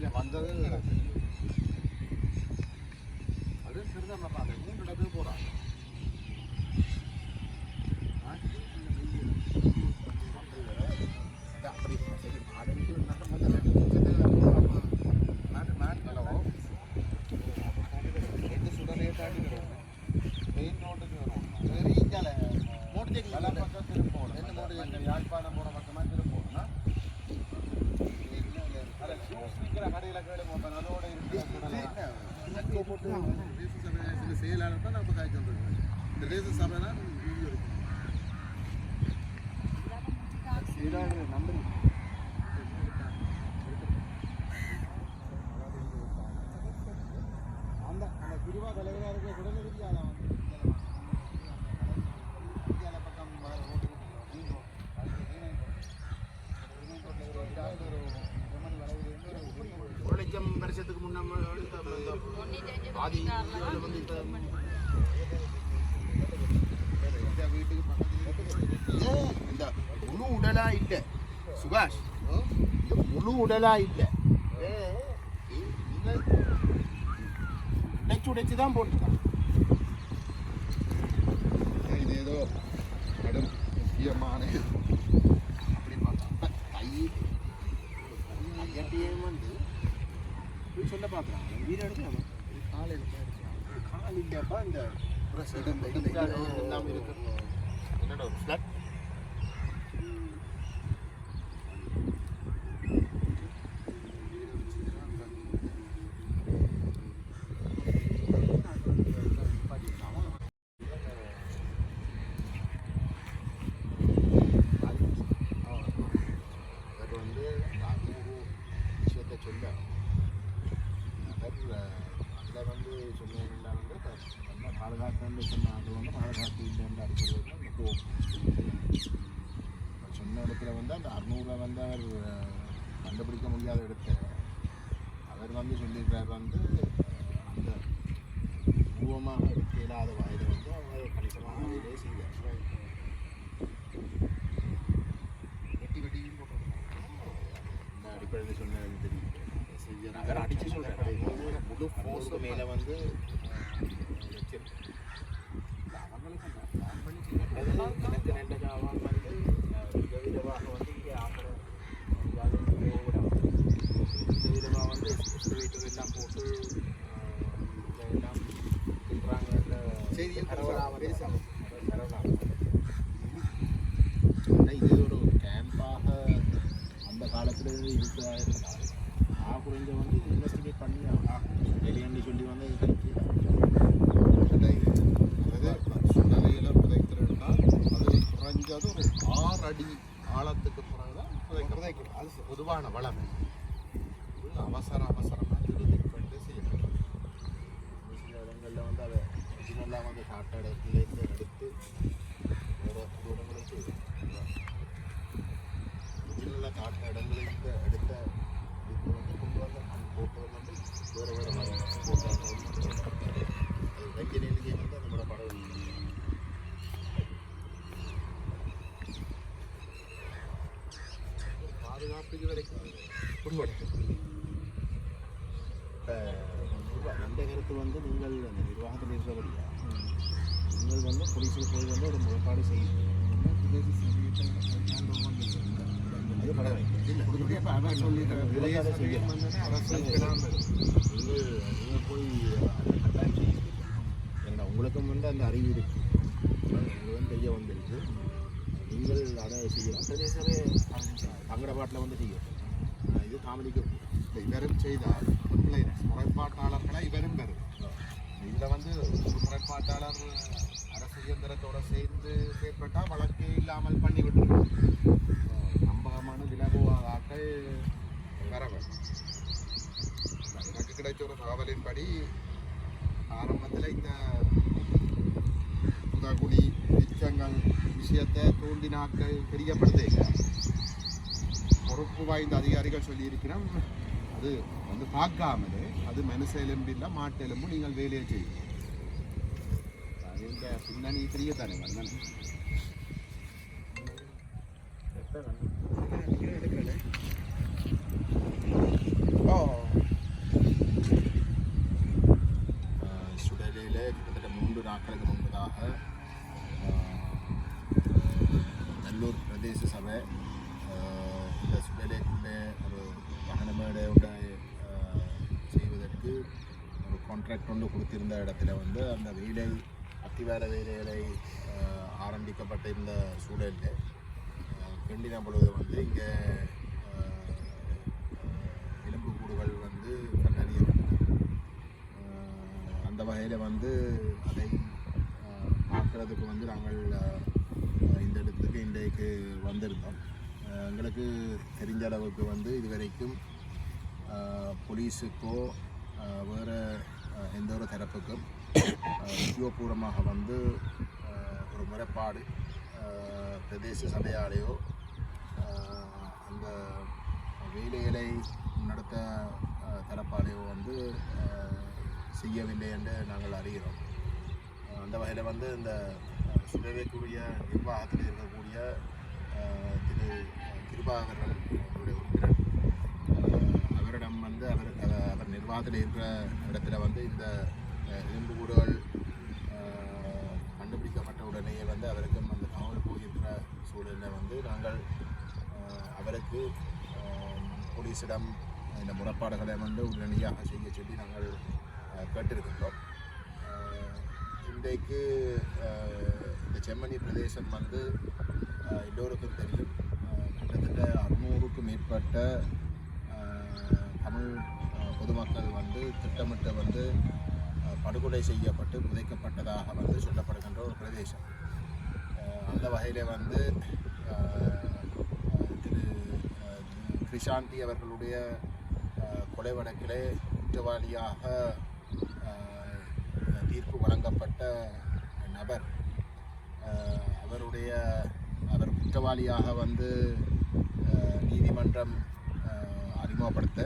இங்கே வந்தது அது சிறுதான் மூன்று இடத்துக்கு போகிறாங்க ஒரு இதாவது ஒரு ஜெர்மனி வளைவுலேருந்து ஒரு பெரிய ரோடு. ஒரு லட்சம் வருஷத்துக்கு முன்ன ஆதி வந்து இப்போ இந்த வீட்டுக்கு பக்கத்துல இந்த முழு உடலா இல்லை. சுபாஷ் முழு உடலா இல்லை. உடைச்சு உடைச்சு தான் போட்டுருக்காங்க. இது ஏதோ கடும் முக்கியமான அப்படி பார்த்தா கை கையட்டியும் வந்து சொல்ல பார்க்குறாங்க வீடு எடுக்கலாமா காலையில் கால் இல்லையாப்பா இந்த எல்லாம் இருக்கு. என்னடா ஒரு ஃப்ளாட் அவர் வந்து அறுநூறு விஷயத்தை சொல்ல அவர் அதில் வந்து சொன்னீங்கன்னா வந்து என்ன பாதுகாப்புன்னு சொன்ன அது வந்து பாதுகாப்பு இல்லைன்னு அடிக்கிறது வந்து போகும் சொன்ன இடத்துல வந்து அந்த அறுநூறுவா வந்து அவர் கண்டுபிடிக்க முடியாத இடத்த அவர் வந்து சொல்லியிருக்கார் வந்து அந்த பூர்வமாக எடுக்க இயலாத வயதை வந்து அவர் கணிசமாக வேலையை செய்தார். வெட்டி வெட்டியும் போட்டுருக்கோம் இந்த அடிப்படையில் சொன்னது தெரியும். அடிச்சு சொல்கிறேன் முழு ஃபோர்ஸு மேலே வந்து வச்சிருக்கு அதெல்லாம் எனக்கு ரெண்டு ஜாவான் வந்து விதவிதமாக வந்து இங்கே ஆக்கிற விதவிதமாக வந்து வீட்டு எல்லாம் போட்டு எல்லாம் தின்றாங்க செய்தியை பரவலாக வந்து பரவலாக இது ஒரு கேம்பாக அந்த காலத்தில் இருக்கிறதா இருந்தால் ஆ குறைஞ்ச வந்து இன்வெஸ்டிகேட் பண்ணி வெளியாண்டி சொல்லி வந்து அடி ஆழத்துக்கு பிறகுதான் புதைக்கணும் அது பொதுவான வளம். அவசர அவசரமாக திருத்திப்பட்டு செய்யணும். சில இடங்களில் வந்து அதை ஒரிஜினலாக வந்து காட்ட இடத்துலேருந்து எடுத்து வேறு இடங்களுக்கு ஒரிஜினலாக காட்ட இடங்களிலிருந்து எடுத்த இதுக்கு வந்து கொண்டு வந்த அந்த போட்டோ வந்து வேறு வேறு மாதிரி போட்டோ அது வெஞ்சனிலேயே வந்து நம்மளோட படம் பாதுகாப்பு இது வரைக்கும் உண்மையாக இப்போ அந்த கருத்து வந்து நீங்கள் அந்த நிர்வாகத்தில் இருக்கிறபடியா நீங்கள் வந்து போலீஸில் போய் வந்து ஒரு முறைப்பாடு ஏன்னா உங்களுக்கும் வந்து அந்த அறிவு இருக்கு. உங்களுக்கு தெரிய வந்திருக்கு. நீங்கள் அதை செய்யலாம். பிரதேசமே தங்கட பாட்டில் வந்து நீங்கள் இது காமெடிக்கு இவரும் செய்தால் கம்ப்ளைண்ட் முறைப்பாட்டாளர்களை இவரும் பெறும் இதில் வந்து ஒரு முறைப்பாட்டாளர் அரசு இயந்திரத்தோடு சேர்ந்து செயற்பட்டால் வழக்கே இல்லாமல் பண்ணி நம்பகமான விலகுவாதாக்கள் வரவர். எனக்கு கிடைச்ச ஒரு தகவலின்படி ஆரம்பத்தில் இந்த புதகுடி மிச்சங்கள் விஷயத்தை தூண்டினாக்கள் தெரியப்படுத்தீங்க பொறுப்பு வாய்ந்த அதிகாரிகள் சொல்லியிருக்கிறோம். அது வந்து பார்க்காமலே அது மனுஷ எலும்பு இல்லை மாட்டு எலும்பு நீங்கள் வேலையை செய்யும் இந்த பின்னணி தெரிய தானே? வரணும் சுடலையில் கிட்டத்தட்ட மூன்று நாட்களுக்கு முன்பதாக நல்லூர் பிரதேச சபை கான்ட்ராக்ட் ஒன்று கொடுத்திருந்த இடத்துல வந்து அந்த வேலை அத்திவார வேலைகளை ஆஹ், ஆரம்பிக்கப்பட்ட இந்த சூழலில் கண்டின பொழுது வந்து இங்கே எலும்புக்கூடுகள் வந்து கண்டறியப்பட்டது அந்த வகையில் வந்து அதை பார்க்குறதுக்கு பார்க்கறதுக்கு வந்து நாங்கள் இந்த இடத்துக்கு இன்றைக்கு வந்திருந்தோம். எங்களுக்கு தெரிஞ்ச அளவுக்கு வந்து இதுவரைக்கும் போலீஸுக்கோ வேறு எந்த ஒரு தரப்புக்கும் உத்தியோகபூர்வமாக வந்து ஒரு முறைப்பாடு பிரதேச சபையாலேயோ அந்த வேலைகளை நடத்த தரப்பாலேயோ வந்து செய்யவில்லை என்று நாங்கள் அறிகிறோம். அந்த வகையில் வந்து இந்த ஆஹ், நிர்வாகத்தில் இருக்கக்கூடிய திரு கிருபாகரன் உங்களுடைய உறுப்பினர் ஆஹ், வந்து அவர் அவர் நிர்வாகத்தில் இருக்கிற இடத்துல வந்து இந்த இரும்பு எலும்புக்கூடுகள் கண்டுபிடிக்கப்பட்ட உடனேயே வந்து அவருக்கும் அந்த தகவல் போகின்ற சூழலில் வந்து நாங்கள் அவருக்கு போலீஸிடம் இந்த முறைப்பாடுகளை வந்து உடனடியாக செய்ய சொல்லி நாங்கள் கேட்டிருக்கின்றோம். இன்றைக்கு இந்த செம்மணி பிரதேசம் வந்து எல்லோருக்கும் தெரியும். கிட்டத்தட்ட அறுநூறுக்கும் மேற்பட்ட தமிழ் பொதுமக்கள் வந்து திட்டமிட்டு வந்து படுகொலை செய்யப்பட்டு புதைக்கப்பட்டதாக வந்து சொல்லப்படுகின்ற ஒரு பிரதேசம். அந்த வகையில் வந்து திரு கிருஷாந்தி அவர்களுடைய கொலை வழக்கிலே குற்றவாளியாக தீர்ப்பு வழங்கப்பட்ட நபர் அவருடைய அவர் குற்றவாளியாக வந்து நீதிமன்றம் அறிமுகப்படுத்த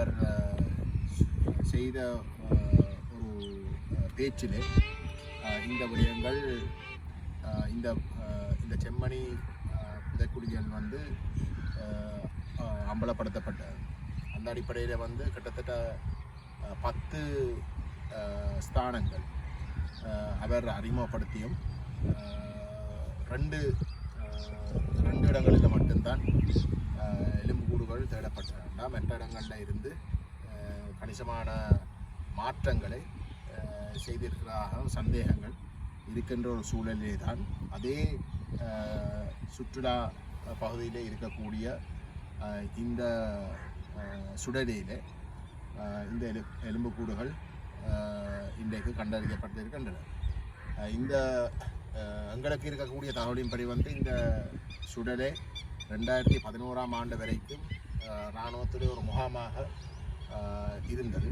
அவர் செய்த ஒரு பேச்சிலே இந்த விடயங்கள் இந்த இந்த செம்மணி புதைக்குடிகள் வந்து அம்பலப்படுத்தப்பட்டார் அம்பலப்படுத்தப்பட்ட அந்த அடிப்படையில் வந்து கிட்டத்தட்ட பத்து ஸ்தானங்கள் அவர் அறிமுகப்படுத்தியும் ரெண்டு ரெண்டு இடங்களில் மட்டும்தான் ஆஹ், எலும்புக்கூடுகள் தேடப்பட்டன. மற்ற இடங்களில் இருந்து கணிசமான மாற்றங்களை செய்திருக்கிறதாக சந்தேகங்கள் இருக்கின்ற ஒரு சூழலிலே தான் அதே சுற்றுலா பகுதியிலே இருக்கக்கூடிய இந்த ஆஹ், இந்த எலு எலும்புக்கூடுகள் இன்றைக்கு கண்டறியப்பட்டிருக்கின்றன. இந்த எங்களுக்கு இருக்கக்கூடிய தகவலின்படி வந்து இந்த சுடலை ரெண்டாயிரத்தி பதினோராம் ஆண்டு வரைக்கும் இராணுவத்துடைய ஒரு முகாமாக இருந்தது.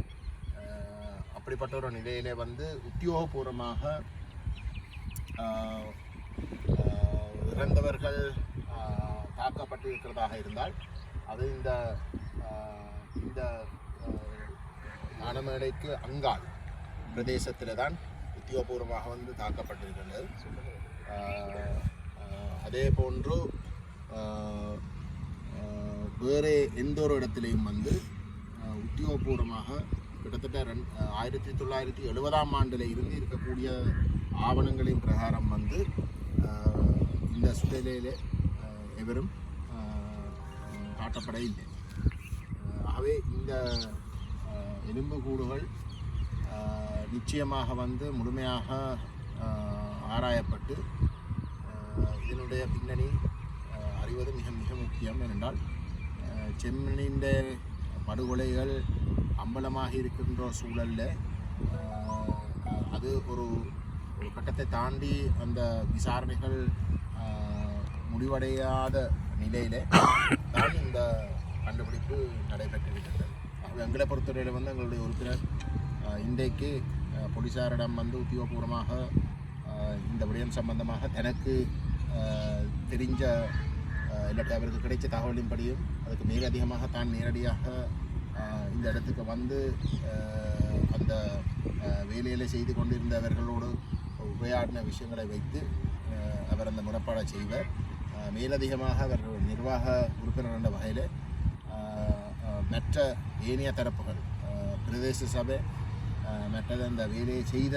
அப்படிப்பட்ட ஒரு நிலையிலே வந்து உத்தியோகபூர்வமாக இறந்தவர்கள் தாக்கப்பட்டிருக்கிறதாக தாக்கப்பட்டு இருக்கிறதாக இருந்தால் அது இந்த இந்த ஆஹ், அங்கால் அங்காள் பிரதேசத்தில் தான் உத்தியோகபூர்வமாக வந்து தாக்கப்பட்டிருக்கின்றது. அதே போன்று வேறு எந்த ஒரு இடத்துலையும் வந்து உத்தியோகபூர்வமாக கிட்டத்தட்ட ரெண் ஆயிரத்தி தொள்ளாயிரத்தி எழுபதாம் ஆண்டில் இருந்து இருக்கக்கூடிய ஆவணங்களின் பிரகாரம் வந்து இந்த சுடலையிலே எவரும் காட்டப்பட இல்லை. ஆகவே இந்த எலும்பு எலும்புக்கூடுகள் நிச்சயமாக வந்து முழுமையாக ஆராயப்பட்டு இதனுடைய பின்னணி அறிவது மிக மிக முக்கியம் ஏனென்றால் ஆஹ், படுகொலைகள் அம்பலமாக இருக்கின்ற சூழலில் அது ஒரு ஒரு கட்டத்தை தாண்டி அந்த விசாரணைகள் முடிவடையாத நிலையில் தான் இந்த கண்டுபிடிப்பு நடைபெற்றிருக்கிறது ஆகவே எங்களை பொறுத்தவரையில் வந்து எங்களுடைய உறுப்பினர் இன்றைக்கு போலீஸாரிடம் வந்து உத்தியோகபூர்வமாக இந்த விடயம் சம்பந்தமாக தனக்கு தெரிஞ்ச இல்லாட்டி அவருக்கு கிடைச்ச தகவலின்படியும் அதுக்கு மேலதிகமாக தான் நேரடியாக இந்த இடத்துக்கு வந்து அந்த வேலையில் செய்து கொண்டிருந்தவர்களோடு உரையாடின விஷயங்களை வைத்து அவர் அந்த முறைப்பாடை செய்வார். மேலதிகமாக அவர் நிர்வாக உறுப்பினர் என்ற வகையில் மற்ற ஏனைய தரப்புகள் பிரதேச சபை மற்றது அந்த வேலையை செய்த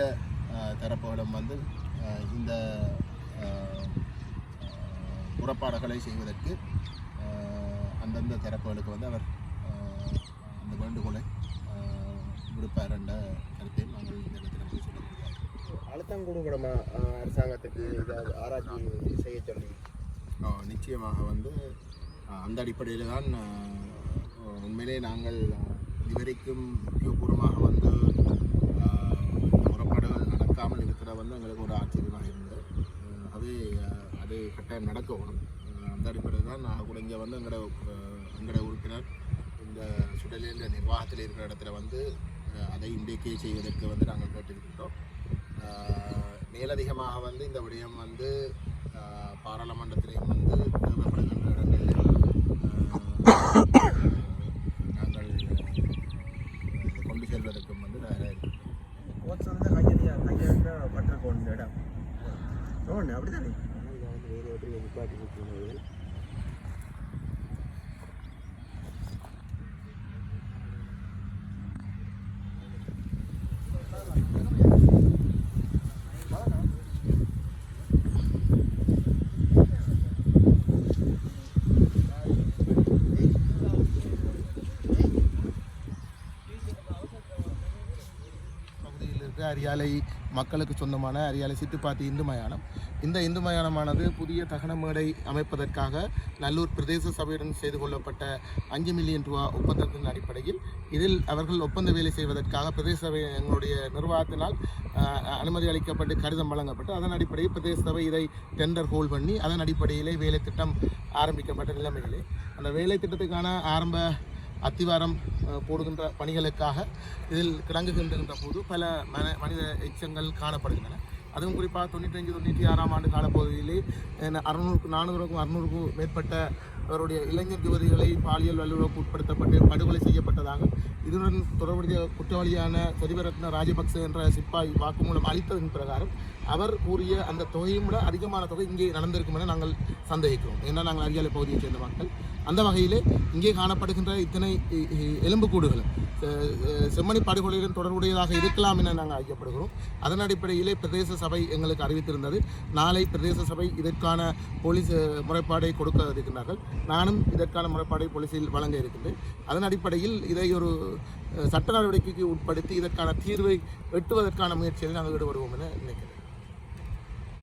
தரப்புகளும் வந்து இந்த புறப்பாடுகளை செய்வதற்கு அந்தந்த தரப்புகளுக்கு வந்து அவர் அந்த வேண்டுகோளை விடுப்பார் என்ற கருத்தை நாங்கள் இந்த இடத்தில் வந்து சொல்ல முடியாது. அழுத்தம் கொடுக்கணுமா? அரசாங்கத்துக்கு இதாவது ஆராய்ச்சி செய்ய சொல்லி. நிச்சயமாக வந்து அந்த அடிப்படையில் தான் உண்மையிலே நாங்கள் இதுவரைக்கும் முக்கியபூர்வமாக வந்து புறப்பாடுகள் நடக்காமல் இருக்கிற வந்து எங்களுக்கு ஒரு ஆச்சரியமாக இருந்தது. அது அது கட்டாயம் நடக்கணும். அந்த அடிப்படையில் தான் நான் கூட இங்கே வந்து எங்களோட எங்களோட உறுப்பினர் இந்த சுடலில் நிர்வாகத்தில் இருக்கிற இடத்துல வந்து அதை இன்றைக்கே செய்வதற்கு வந்து நாங்கள் கேட்டிருக்கின்றோம். மேலதிகமாக வந்து இந்த விடயம் வந்து பாராளுமன்றத்திலையும் வந்து தேவைப்படுகின்ற இடங்களில் ஆஹ் நாங்கள் இதை கொண்டு செல்வதற்கும் வந்து தயாராக இருக்கிறோம் கோச் வந்து கையெழுத்த கையெழுத்த பட்டிருக்கோம் இந்த இடம் ஒன்று அப்படி தானே வேறு எப்படி நிப்பாட்டி நிற்கிறீர்கள் இருக்க அரியாலை மக்களுக்கு சொந்தமான அரியாலை சித்துப்பாத்தி இந்து மயானம். இந்த இந்து மயானமானது புதிய தகன மேடை அமைப்பதற்காக நல்லூர் பிரதேச சபையுடன் செய்து கொள்ளப்பட்ட அஞ்சு மில்லியன் ரூபா ஒப்பந்தத்தின் அடிப்படையில் இதில் அவர்கள் ஒப்பந்த வேலை செய்வதற்காக பிரதேச சபை எங்களுடைய நிர்வாகத்தினால் அனுமதி அளிக்கப்பட்டு கடிதம் வழங்கப்பட்டு அதன் அடிப்படையில் பிரதேச சபை இதை டெண்டர் ஹோல் பண்ணி அதன் அடிப்படையிலே வேலை திட்டம் ஆரம்பிக்கப்பட்ட நிலைமையிலே. அந்த வேலை திட்டத்துக்கான ஆரம்ப அத்திவாரம் போடுகின்ற பணிகளுக்காக இதில் கிடங்குகின்ற போது பல மன மனித எச்சங்கள் காணப்படுகின்றன. அதுவும் குறிப்பாக தொண்ணூத்தஞ்சு தொண்ணூற்றி ஆறாம் ஆண்டு காலப்பகுதியிலே அறுநூறுக்கு நானூறுக்கும் அறுநூறுக்கும் மேற்பட்ட அவருடைய இளைஞர் யுவதிகளை பாலியல் வல்லுறவுக்கு உட்படுத்தப்பட்டு படுகொலை செய்யப்பட்டதாக இதுடன் தொடர்புடைய குற்றவாளியான சொதிபரத்ன ராஜபக்ச என்ற சிப்பாய் வாக்குமூலம் அளித்ததன் பிரகாரம் அவர் கூறிய அந்த தொகையும் விட அதிகமான தொகை இங்கே நடந்திருக்கும் என நாங்கள் சந்தேகிக்கிறோம். ஏன்னா நாங்கள் அரியாலை பகுதியைச் சேர்ந்த மக்கள். அந்த வகையிலே இங்கே காணப்படுகின்ற இத்தனை இ- எலும்புக்கூடுகளும் செம்மணி படுகொலையுடன் தொடர்புடையதாக இருக்கலாம் என நாங்கள் ஐயப்படுகிறோம் அதன் அடிப்படையிலே பிரதேச சபை எங்களுக்கு அறிவித்திருந்தது. நாளை பிரதேச சபை இதற்கான போலீஸ் முறைப்பாடை கொடுக்க இருக்கின்றார்கள் நானும் இதற்கான முறைப்பாடை போலீஸில் வழங்க இருக்கின்றேன். அதன் அடிப்படையில் இதை ஒரு சட்ட நடவடிக்கைக்கு உட்படுத்தி இதற்கான தீர்வை எட்டுவதற்கான முயற்சியில் நாங்கள் ஈடுபடுவோம் என நினைக்கிறேன்.